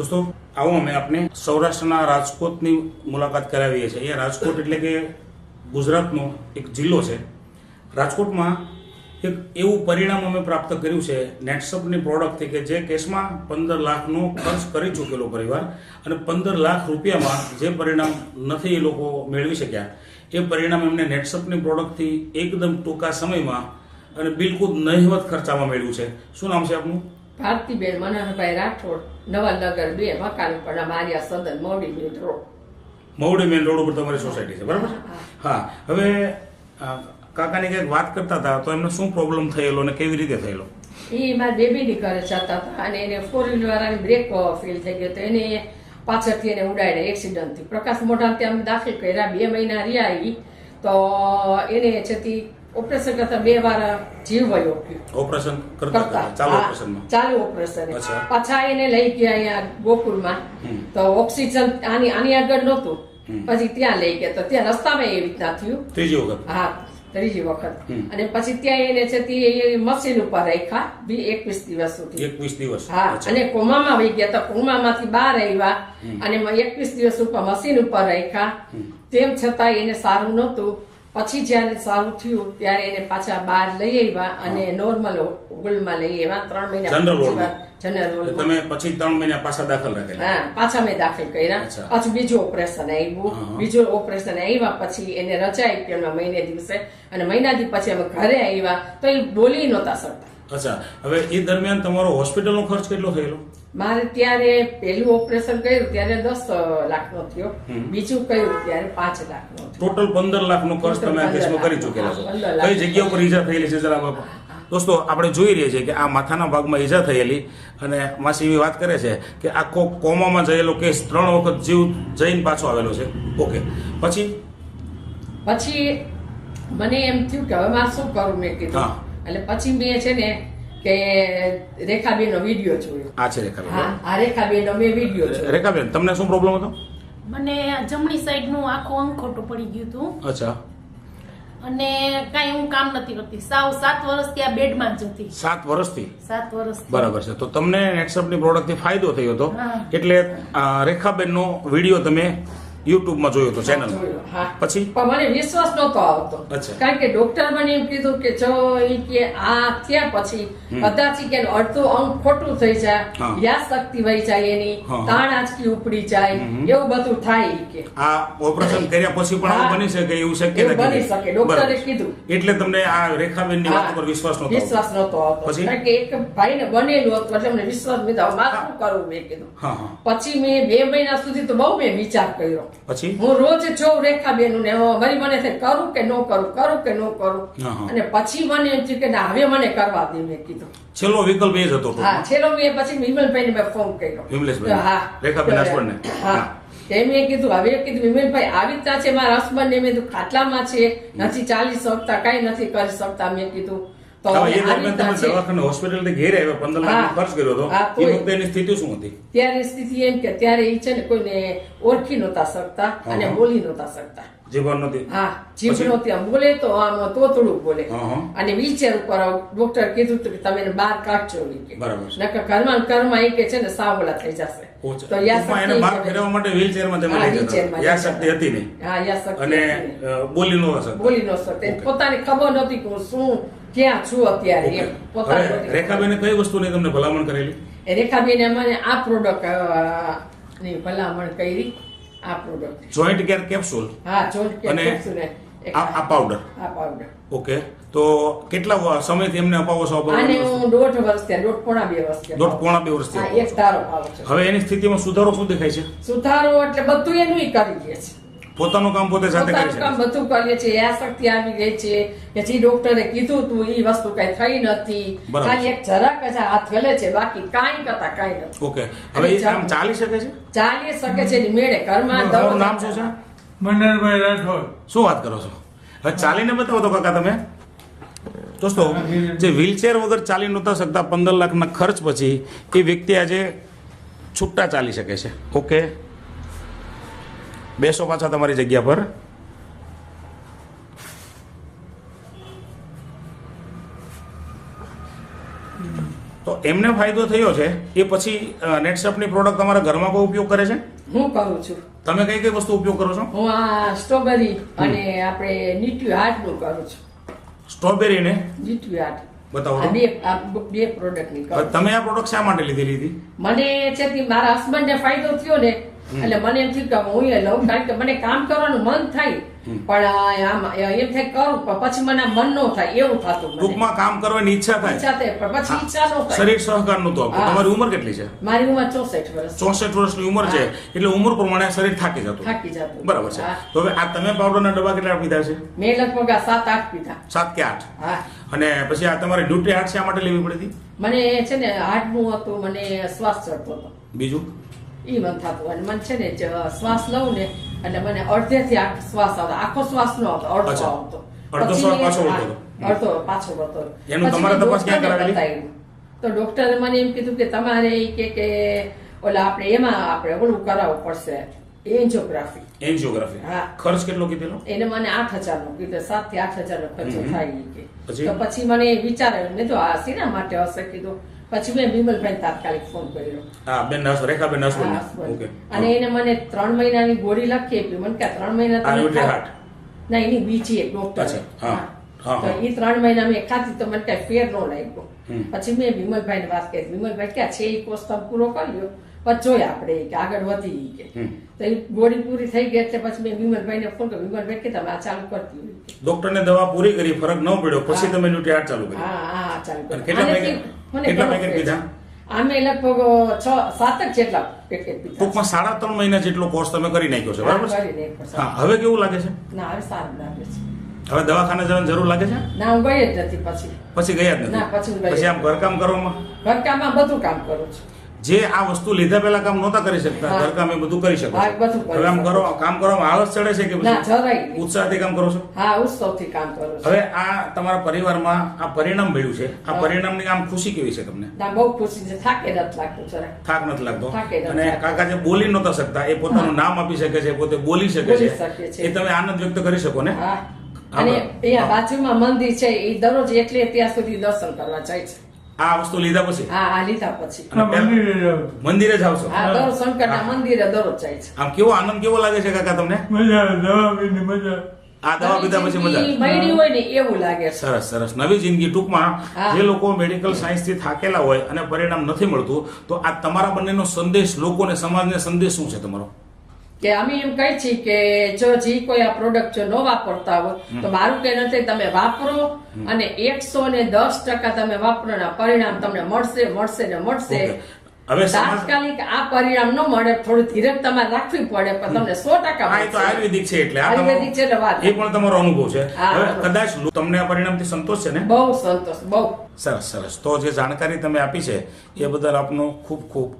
દોસ્તો, આવો અમે આપને સૌરાષ્ટ્રના રાજકોટની મુલાકાત કરાવીએ છીએ. અહીંયા રાજકોટ એટલે કે ગુજરાતનો એક જિલ્લો છે. રાજકોટમાં એક એવું પરિણામ અમે પ્રાપ્ત કર્યું છે નેટસપની પ્રોડક્ટથી કે જે કેસમાં પંદર લાખનો ખર્ચ કરી ચૂકેલો પરિવાર અને પંદર લાખ રૂપિયામાં જે પરિણામ નથી એ લોકો મેળવી શક્યા. એ પરિણામ એમને નેટસપની પ્રોડક્ટથી એકદમ ટૂંકા સમયમાં અને બિલકુલ નહિવત ખર્ચામાં મેળવ્યું છે. શું નામ છે આપનું? ભારતીબેન મનોહરભાઈ રાઠોડ નવલનગર બે મકાનપણા મારિયા સદન મોડી main road. Mavdi main road ઉપર તમારી સોસાયટી છે બરાબર હા હવે કાકાની કંઈક વાત કરતા હતા તો એમને શું પ્રોબ્લેમ થયેલો અને કેવી રીતે થયેલો? એ મારા બેબીની ઘરે જતા હતા અને એને ફોર વ્હીલર વાળાની બ્રેક ફેલ થઈ ગયો તો એને પાછળથી એને ઉડાડ્યા એક્સિડન્ટથી પ્રકાશ મોઢા ત્યાં દાખલ કર્યા બે મહિના રહ્યા તો એને છેથી ઓપરેશન કરતા બે વાર જીવ વયો ઓપરેશન કરતા ચાલુ ઓપરેશનમાં ચાલુ ઓપરેશન પાછા એને લઈ ગયા અહીંયા ગોકુળમાં. તો ઓક્સિજન આની આની આગળ નહોતું. પછી ત્યાં લઈ ગયા. તો ત્યાં રસ્તામાં એવી રીતના થયું. ત્રીજી વખત? હા ત્રીજી વખત. અને પછી ત્યાં એને છે તે મશીન ઉપર રાખ્યા બી એકવીસ દિવસ સુધી. એકવીસ દિવસ. હા અને કોમામાં વહી ગયા. તો કોમામાંથી બહાર આવ્યા અને એકવીસ દિવસ ઉપર મશીન ઉપર રાખ્યા. તેમ છતાં એને સારું નહોતું. પછી જ્યારે સારું થયું ત્યારે એને પાછા બહાર લઈ આવ્યા અને નોર્મલ હોલમાં લઈ આવ્યા ત્રણ મહિના જનરલ તમે પછી ત્રણ મહિના પાછા દાખલ રાખેલા? હા પાછા મેં દાખલ કર્યા. પાછું બીજું ઓપરેશન આવ્યું. બીજું ઓપરેશન આવ્યા પછી એને રજા આપી એમના મહિને દિવસે. અને મહિના દિવસ પછી અમે ઘરે આવ્યા. તો એ બોલી નહોતા શકતા અચ્છા હવે એ દરમિયાન તમારો હોસ્પિટલનો ખર્ચ કેટલો થયેલો? મારે ત્યારે પહેલું ઓપરેશન કર્યું ત્યારે દસ લાખનો થયો. બીજું કર્યું ત્યારે પાંચ લાખ નો ટોટલ પંદર લાખનો ખર્ચ તમે આ કેસમાં કરી ચૂકેલા છો. હા, 15 કઈ જગ્યા ઉપર ઈજા થયેલી છે જરા બાપા? દોસ્તો આપણે જોઈ રહ્યા છીએ કે આ માથાના ભાગમાં ઈજા થયેલી અને માસી એવી વાત કરે છે કે આખો કોમામાં જયેલો કેસ ત્રણ વખત જીવ જઈને પાછો આવેલો છે. ઓકે. પછી? પછી મને એમ થયું કે હવે મારે શું કરું મેં કીધું. એટલે પછી મેં છે ને કે રેખાબેનનો વીડિયો જોયો. આ છે રેખાબેન હા આ રેખાબેનનો મેં વીડિયો જોયો. રેખાબેન તમને શું પ્રોબ્લેમ હતો? મને આ જમણી સાઈડનું આખું અંગ ખોટું પડી ગયું હતું. અચ્છા. અને કાંઈ હું કામ નથી કરતી. સાવ સાત વર્ષથી આ બેડમાં જ હતી. સાત વર્ષથી? સાત વર્ષ બરાબર છે. તો તમને નેટસપની પ્રોડક્ટથી ફાયદો થયો હતો. એટલે રેખાબેનનો વીડિયો તમે યુટ્યુબમાં જોયો હતો ચેનલ પછી? પણ મને વિશ્વાસ નહોતો આવતો. કારણ કે ડોક્ટર મને એમ કીધું કે જો ઈ કે આ ત્યાં પછી કદાચ કે અડધો અંગ ખોટું થઈ જાય યાદ શક્તિ વહી જાય એની તાણ આંચકી ઉપડી જાય એવું બધું થાય કે. આ ઓપરેશન કર્યા પછી પણ આવું બની શકે એવું શક્ય નથી બની શકે. ડોક્ટરે કીધું. એટલે તમને આ રેખાબેનની વાત પર વિશ્વાસ નહોતો વિશ્વાસ નહોતો આવતો. પછી? કારણ કે એક ભાઈને બનેલું હતું એટલે મને વિશ્વાસ આવ્યો. મારે શું કરવું મેં કીધું. પછી મેં બે મહિના સુધી તો બહુ મેં વિચાર કર્યો. પછી? હું રોજ જોઉં રેખાબેન ને વળી મને થાય કરું કે ન કરું કરું કે ન કરું. અને પછી મને એમ થયું કે ના હવે મને કરવા દે મેં કીધું. છેલ્લો વિકલ્પ એ જ હતો હા છેલ્લો મેં પછી વિમલભાઈ ને મેં ફોન કર્યો. વિમલેશભાઈ. હા. રેખાબેન હસબન્ડ ને? હા. મેં કીધું હવે કીધું વિમલભાઈ આવી રીતના છે મારા હસબન્ડ ને મેં ખાટલામાં છે. નથી ચાલી શકતા કઈ નથી કરી શકતા. મેં કીધું હોસ્પિટલ ઘેર આવ્યા પંદર લાખ. ખર્ચ કર્યો હતો. એ વખતે એની સ્થિતિ શું હતી? ત્યારે સ્થિતિ એમ કે ત્યારે એ છે ને કોઈને ઓળખી નહોતા શકતા અને બોલી નહોતા શકતા. જીવન નથી હા જીભ? નહોતી આમ બોલે તો આમ તોતડું બોલે. અને વ્હીલચેર ઉપર ડોક્ટર કીધું હતું કે તમે બહાર કાઢજો બરાબર નકર ઘરમાં ઘરમાં એ કે છે ને સાવલા થઈ જશે. તો એને બહાર ફેરવવા માટે વ્હીલચેરમાં તમે લઈ જતા યા શક્તિ હતી નહીં હા યા શક્તિ અને બોલી નહોતા શકતા બોલી ન શકતે પોતાની ખબર નહોતી કે શું ક્યાં છું અત્યારે. એમ પોતાને રેખાબેને કઈ વસ્તુની તમને ભલામણ કરેલી. રેખાબેને મને આ પ્રોડક્ટની ભલામણ કરી. આ પ્રોડક્ટ જોઈન્ટ કેર કેપ્સ્યુલ હા જોઈન્ટ કેર કેપ્સ્યુલ આ પાવડર આ પાવડર ઓકે તો કેટલા સમયથી એમને અપાવો છો આને હું દોઢ વર્ષ થયા દોઢ પોણા બે વર્ષ થયા દોઢ પોણા બે વર્ષ થયા એક તારો હવે એની સ્થિતિમાં સુધારો શું દેખાય છે? સુધારો એટલે બધું એનું કરી દે છે. પોતાનું કામ પોતે સાથે કરી શકે બધું કરીએ છીએ. આ શક્તિ આવી ગઈ છે કે જે ડોક્ટરે કીધું તું એ વસ્તુ કઈ થઈ નથી. ખાલી એક જરાક જ હાથ ગલે છે બાકી કાઈ કરતા કાઈ નથી. ઓકે. હવે એ કામ ચાલી શકે છે? ચાલી શકે છે એની મેળે ઘરમાં તમારું નામ શું છે? મનહરભાઈ રાઠોડ. શું વાત કરો છો? હવે ચાલીને બતાવો તો કાકા તમે. દોસ્તો જે. વ્હીલચેર વગર ચાલી નહોતા શકતા પંદર લાખના ખર્ચ પછી એ વ્યક્તિ આજે છૂટા ચાલી શકે છે. ઓકે? બેસો પાછા તમારી જગ્યા પર. તો એમને ફાયદો થયો છે. એ પછી નેટસપની પ્રોડક્ટ તમારા ઘરમાં કોઈ ઉપયોગ કરે છે? હું કરું છું. તમે કઈ કઈ વસ્તુ ઉપયોગ કરો છો? હું આ સ્ટ્રોબેરી અને આપણે નીટ્યુ હાર્ટનું કરું છું. સ્ટ્રોબેરી ને? નીટ્યુ હાર્ટ બતાવો બે બે પ્રોડક્ટની ની તમે આ પ્રોડક્ટ શા માટે લીધી લીધી મને છે મારા મારા હસબન્ડને ફાયદો થયો ને એટલે મને એમ થયું કે હું એ લઉં કારણ કે મને કામ કરવાનું મન થાય. પણ આમ એમ થાય કરું પણ પછી મને મન નો થાય એવું થતું ટૂંકમાં કામ કરવાની ઈચ્છા થાય. ઈચ્છા થાય પણ પછી ઈચ્છા નો થાય. શરીર સહકારનું તો તમારી ઉંમર કેટલી છે? મારી ઉંમર ચોસઠ વર્ષ. ચોસઠ વર્ષની ઉંમર છે. એટલે ઉંમર પ્રમાણે શરીર થાકી જતું. થાકી જતું. બરાબર છે. તો હવે આ તમે પાવડરના ડબ્બા કેટલા પીધા છે? મેં લગભગ આ સાત આઠ પીધા. સાત કે આઠ? હા. અને પછી આ તમારે ડ્યુટી હાર્ટ શા માટે લેવી પડી હતી? મને છે ને હાર્ટનું હતું મને શ્વાસ ચડતો હતો. બીજું? ઈ મને થતું અને મને છે ને શ્વાસ લઉં ને એટલે મને અડધેથી આખો શ્વાસ આવતો આખો શ્વાસ નો આવતો અડધો આવતો. અડધો પાછો વળતો. તો ડોક્ટરે મને એમ કીધું કે તમારે કે કે ઓલા આપણે એમાં આપણે ઓલું કરાવવું પડશે. એન્જિયોગ્રાફી. એન્જિયોગ્રાફી. હા. ખર્ચ કેટલો કીધેલો? એને મને આઠ હજાર નો કીધું. સાતથી આઠ હજાર નો ખર્ચો થાય કે. પછી? તો પછી મને વિચાર મેં તો આ શેના માટે હશે કીધું? પછી મેં વિમલભાઈ તાત્કાલિક ફોન કર્યો. હા બેન નર્સ રેખાબેન husband. ઓકે. અને એને મને ત્રણ મહિનાની ગોળી લખી આપી. મને કે આ ત્રણ મહિના આ તમે. ના એની બીજી એક ડોક્ટર હા. હા, તો એ ત્રણ મહિના મેં ખાધી તો મને કઈ ફેર નો લાગ્યો. પછી મેં વિમલભાઈ ને વાત કરી. વિમલભાઈ ક્યાં છે એ કોર્સ તમે પૂરો કર્યો પછી જોઈએ આપણે કે આગળ વધી કે. તો એ ગોળી પૂરી થઈ ગઈ એટલે પછી મેં વિમલભાઈ ને ફોન કર્યો. વિમલભાઈ કે તમે આ ચાલુ કરતી ડોક્ટર ને દવા પૂરી કરી ફરક ન પડ્યો. પછી તમે ન્યુટ્રી હાર્ટ ચાલુ કરી. હા હા ચાલુ. કેટલા મને કેટલા પેકેટ આમે લગભગ છ સાત જ જેટલા પેકેટ પીધા ટૂંકમાં સાડા ત્રણ મહિના જેટલો કોર્સ તમે કરી નાખ્યો છે બરાબર છે. હા હવે કેવું લાગે છે? ના હવે સારું લાગે છે. હવે દવાખાને જવાની જરૂર લાગે છે? ના હું ગઈ જ નથી પછી. પછી ગયા જ ના, પછી નથી પછી આમ ઘરકામ કરવામાં? ઘરકામમાં બધું કામ કરું છું. જે આ વસ્તુ લીધા પહેલા કામ નહોતા કરી શકતા. ઘરકામ એ બધું કરી શકો. બધું કરી કામ કરવામાં આળસ ચડે છે કે. ઉત્સાહથી કામ કરો છો? હા ઉત્સવથી કામ કરો હવે આ તમારા પરિવારમાં આ પરિણામ મળ્યું છે. આ. પરિણામની આમ ખુશી કેવી છે તમને? બહુ ખુશી છે. થાકે નથી લાગતું અને કાકા જે બોલી નહોતા શકતા એ પોતાનું નામ આપી શકે છે પોતે બોલી શકે છે. એ તમે આનંદ વ્યક્ત કરી શકો ને? અને. અહીંયા બાજુમાં મંદિર છે એ દરરોજ એટલે ત્યાં સુધી દર્શન કરવા જાય છે. આ વસ્તુ લીધા પછી? હા આ લીધા પછી. અને આ પહેલા- મંદિરે જ આવશો હા દર શંકરના મંદિરે દરરોજ જાય છે. આમ કેવો આનંદ કેવો લાગે છે કાકા તમને? મજા દવા પીને મજા આ દવા પીધા પછી મજા મળી હોય ને એવું લાગે સરસ સરસ. નવી જિંદગી ટૂંકમાં જે લોકો મેડિકલ સાયન્સથી થાકેલા હોય અને પરિણામ નથી મળતું તો આ તમારા બંનેનો સંદેશ લોકોને સમાજને સંદેશ શું છે તમારો? કે અમે એમ કહી છીએ કે જો જે કોઈ આ પ્રોડક્ટ જો ન વાપરતા હોય તો મારું કે નથી તમે વાપરો અને એકસો ને દસ ટકા તમે વાપરો ને પરિણામ તમને મળશે મળશે ને મળશે. હવે તાત્કાલિક આ પરિણામ ન મળે થોડું ધીરજ તમારે રાખવી પડે પણ તમને સો ટકા તો આયુર્વેદિક છે એટલે આયુર્વેદિક છે વાત. એ પણ તમારો અનુભવ છે. કદાચ તમને આ પરિણામથી સંતોષ છે ને? બહુ સંતોષ બહુ. સરસ સરસ. તો જે જાણકારી તમે આપી છે એ બદલ આપનો ખૂબ ખૂબ